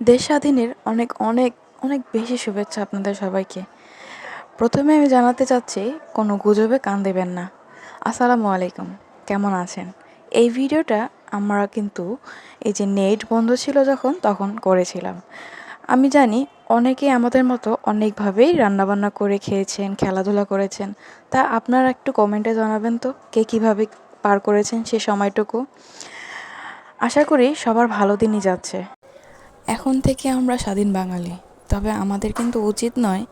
দেশ স্বাধীনের অনেক অনেক অনেক বেশি শুভেচ্ছা আপনাদের সবাইকে। প্রথমে আমি জানাতে চাচ্ছি, কোনো গুজবে কান দেবেন না। আসসালামু আলাইকুম, কেমন আছেন? এই ভিডিওটা আমরা কিন্তু এই যে নেট বন্ধ ছিল যখন, তখন করেছিলাম। আমি জানি অনেকে আমাদের মতো অনেকভাবেই রান্নাবান্না করে খেয়েছেন, খেলাধুলা করেছেন। তা আপনারা একটু কমেন্টে জানাবেন তো, কে কীভাবে পার করেছেন সে সময়টুকু। আশা করি সবার ভালো দিনই যাচ্ছে। এখন থেকে আমরা স্বাধীন বাঙালি। তবে আমাদের কিন্তু উচিত নয়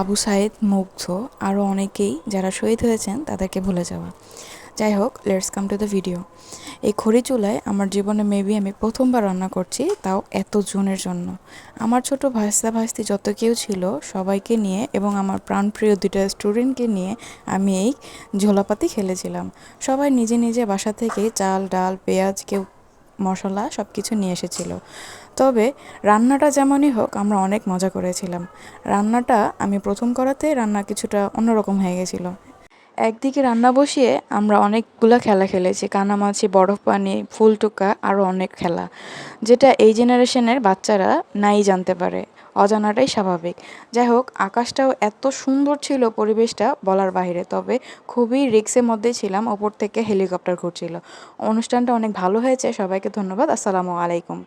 আবু সাইদ, মুগ্ধ আরও অনেকেই যারা শহীদ হয়েছেন তাদেরকে ভুলে যাওয়া। যাই হোক let's come to the video এই খড়ি চুলায় আমার জীবনে মেবি আমি প্রথমবার রান্না করছি, তাও এত জনের জন্য। আমার ছোট ভাস্তা ভাস্তি যত কেউ ছিল, সবাইকে নিয়ে এবং আমার প্রাণপ্রিয় দুটা স্টুডেন্টকে নিয়ে আমি এই ঝোলাপাতি খেলেছিলাম। সবাই নিজে নিজে বাসা থেকে চাল, ডাল, পেঁয়াজ কেউ মশলা সব কিছু নিয়ে এসেছিল। তবে রান্নাটা যেমনই হোক, আমরা অনেক মজা করেছিলাম। রান্নাটা আমি প্রথম করাতে রান্না কিছুটা অন্যরকম হয়ে গেছিল। একদিকে রান্না বসিয়ে আমরা অনেকগুলো খেলা খেলেছি। কানামাছি বরফ পানি ফুল টুকা আরও অনেক খেলা। যেটা এই জেনারেশনের বাচ্চারা নাই জানতে পারে। অজানাটাই স্বাভাবিক। যাই হোক, আকাশটাও এত সুন্দর ছিল পরিবেশটা বলার বাইরে তবে খুবই রিক্সের মধ্যে ছিলাম, ওপর থেকে হেলিকপ্টার ঘুরছিল। অনুষ্ঠানটা অনেক ভালো হয়েছে, সবাইকে ধন্যবাদ, আসসালামু আলাইকুম।